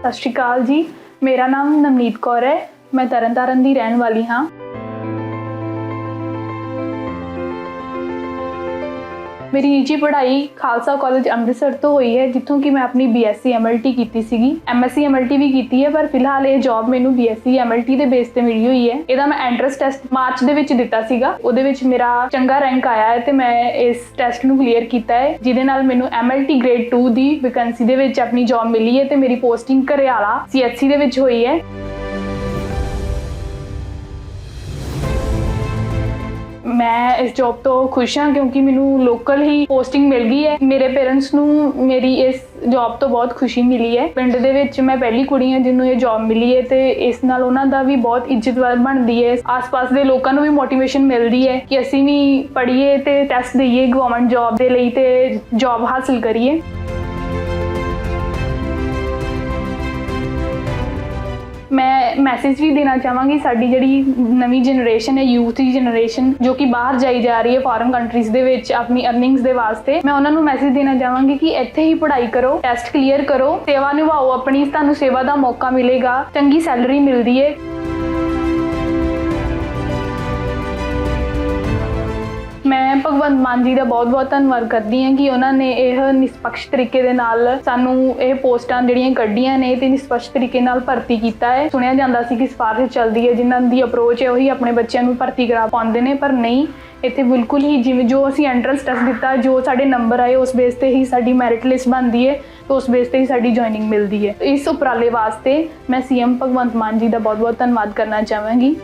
ਸਤਿ ਸ਼੍ਰੀ ਅਕਾਲ ਜੀ। ਮੇਰਾ ਨਾਮ ਨਵਨੀਤ ਕੌਰ ਹੈ। ਮੈਂ ਤਰਨਤਾਰਨ ਦੀ ਰਹਿਣ ਵਾਲੀ ਹਾਂ। ਮੇਰੀ ਨਿੱਜੀ ਪੜ੍ਹਾਈ ਖਾਲਸਾ ਕਾਲਜ ਅੰਮ੍ਰਿਤਸਰ ਤੋਂ ਹੋਈ ਹੈ, ਜਿੱਥੋਂ ਕਿ ਮੈਂ ਆਪਣੀ ਬੀਐਸਸੀ ਐਮਐਲਟੀ ਕੀਤੀ ਸੀਗੀ। ਐਮਐਸਸੀ ਐਮਐਲਟੀ ਵੀ ਕੀਤੀ ਹੈ, ਪਰ ਫਿਲਹਾਲ ਇਹ ਜੌਬ ਮੈਨੂੰ ਬੀਐਸਸੀ ਐਮਐਲਟੀ ਦੇ ਬੇਸ ਤੇ ਮਿਲੀ ਹੋਈ ਹੈ। ਇਹਦਾ ਮੈਂ ਐਂਟਰੈਂਸ ਟੈਸਟ ਮਾਰਚ ਦੇ ਵਿੱਚ ਦਿੱਤਾ ਸੀਗਾ। ਉਹਦੇ ਵਿੱਚ ਮੇਰਾ ਚੰਗਾ ਰੈਂਕ ਆਇਆ ਹੈ ਤੇ ਮੈਂ ਇਸ ਟੈਸਟ ਨੂੰ ਕਲੀਅਰ ਕੀਤਾ ਹੈ, ਜਿਹਦੇ ਨਾਲ ਮੈਨੂੰ ਐਮਐਲਟੀ ਗ੍ਰੇਡ 2 ਦੀ ਵੈਕੈਂਸੀ ਦੇ ਵਿੱਚ ਆਪਣੀ ਜੌਬ ਮਿਲੀ ਹੈ ਤੇ ਮੇਰੀ ਪੋਸਟਿੰਗ ਘਰਿਆਲਾ ਸੀਐਚਸੀ ਦੇ ਵਿੱਚ ਹੋਈ ਹੈ। ਇਸ ਜੌਬ ਤੋਂ ਖੁਸ਼ ਹਾਂ ਕਿਉਂਕਿ ਮੈਨੂੰ ਲੋਕਲ ਹੀ ਪੋਸਟਿੰਗ ਮਿਲ ਗਈ ਹੈ। ਮੇਰੇ ਪੇਰੈਂਟਸ ਨੂੰ ਮੇਰੀ ਇਸ ਜੌਬ ਤੋਂ ਬਹੁਤ ਖੁਸ਼ੀ ਮਿਲੀ ਹੈ। ਪਿੰਡ ਦੇ ਵਿੱਚ ਮੈਂ ਪਹਿਲੀ ਕੁੜੀ ਹਾਂ ਜਿਹਨੂੰ ਇਹ ਜੌਬ ਮਿਲੀ ਹੈ ਤੇ ਇਸ ਨਾਲ ਉਹਨਾਂ ਦਾ ਵੀ ਬਹੁਤ ਇੱਜ਼ਤ ਬਣਦੀ ਹੈ। ਆਸ-ਪਾਸ ਦੇ ਲੋਕਾਂ ਨੂੰ ਵੀ ਮੋਟੀਵੇਸ਼ਨ ਮਿਲਦੀ ਹੈ ਕਿ ਅਸੀਂ ਵੀ ਪੜ੍ਹੀਏ ਤੇ ਟੈਸਟ ਦਈਏ ਗਵਰਨਮੈਂਟ ਜੌਬ ਦੇ ਲਈ ਤੇ ਜੌਬ ਹਾਸਲ ਕਰੀਏ। ਮੈਸੇਜ ਵੀ ਦੇਣਾ ਚਾਹਾਂਗੀ ਸਾਡੀ ਜਿਹੜੀ ਨਵੀਂ ਜਨਰੇਸ਼ਨ ਹੈ ਯੂਥ ਦੀ ਜਨਰੇਸ਼ਨ ਜੋ ਕਿ ਬਾਹਰ ਜਾਈ ਜਾ ਰਹੀ ਹੈ ਫੋਰਨ ਕੰਟਰੀਜ਼ ਦੇ ਵਿੱਚ ਆਪਣੀ ਅਰਨਿੰਗਸ ਦੇ ਵਾਸਤੇ, ਮੈਂ ਉਹਨਾਂ ਨੂੰ ਮੈਸੇਜ ਦੇਣਾ ਚਾਹਾਂਗੀ ਕਿ ਇੱਥੇ ਹੀ ਪੜ੍ਹਾਈ ਕਰੋ ਟੈਸਟ ਕਲੀਅਰ ਕਰੋ, ਸੇਵਾ ਨਿਭਾਓ, ਆਪਣੀ ਤੁਹਾਨੂੰ ਸੇਵਾ ਦਾ ਮੌਕਾ ਮਿਲੇਗਾ, ਚੰਗੀ ਸੈਲਰੀ ਮਿਲਦੀ ਹੈ। ਭਗਵੰਤ ਮਾਨ ਜੀ ਦਾ ਬਹੁਤ-ਬਹੁਤ ਧੰਨਵਾਦ ਕਰਦੀ ਹਾਂ ਕਿ ਉਹਨਾਂ ਨੇ ਇਹ ਨਿਸ਼ਪਕਸ਼ ਤਰੀਕੇ ਦੇ ਨਾਲ ਸਾਨੂੰ ਇਹ ਪੋਸਟਾਂ ਜਿਹੜੀਆਂ ਕੱਢੀਆਂ ਨੇ ਤੇ ਨਿਸ਼ਪਕਸ਼ ਤਰੀਕੇ ਨਾਲ ਭਰਤੀ ਕੀਤਾ ਹੈ। ਸੁਣਿਆ ਜਾਂਦਾ ਸੀ ਕਿ ਸਿਫਾਰਿਸ਼ ਚੱਲਦੀ ਹੈ, ਜਿਨ੍ਹਾਂ ਦੀ ਅਪਰੋਚ ਹੈ, ਉਹੀ ਆਪਣੇ ਬੱਚਿਆਂ ਨੂੰ ਭਰਤੀ ਕਰਾ ਪਾਉਂਦੇ ਨੇ, ਪਰ ਨਹੀਂ, ਇੱਥੇ ਬਿਲਕੁਲ ਹੀ ਜਿਵੇਂ ਜੋ ਅਸੀਂ ਐਂਟਰੈਂਸ ਟੈਸਟ ਦਿੱਤਾ, ਜੋ ਸਾਡੇ ਨੰਬਰ ਆਏ, ਉਸ ਬੇਸ ਤੇ ਹੀ ਸਾਡੀ ਮੈਰਿਟ ਲਿਸਟ ਬਣਦੀ ਹੈ ਤੇ ਉਸ ਬੇਸ ਤੇ ਹੀ ਸਾਡੀ ਜੁਆਇਨਿੰਗ ਮਿਲਦੀ ਹੈ। ਇਸ ਉਪਰਾਲੇ ਵਾਸਤੇ ਮੈਂ ਸੀਐਮ ਭਗਵੰਤ ਮਾਨ ਜੀ ਦਾ ਬਹੁਤ-ਬਹੁਤ ਧੰਨਵਾਦ ਕਰਨਾ ਚਾਹਾਂਗੀ।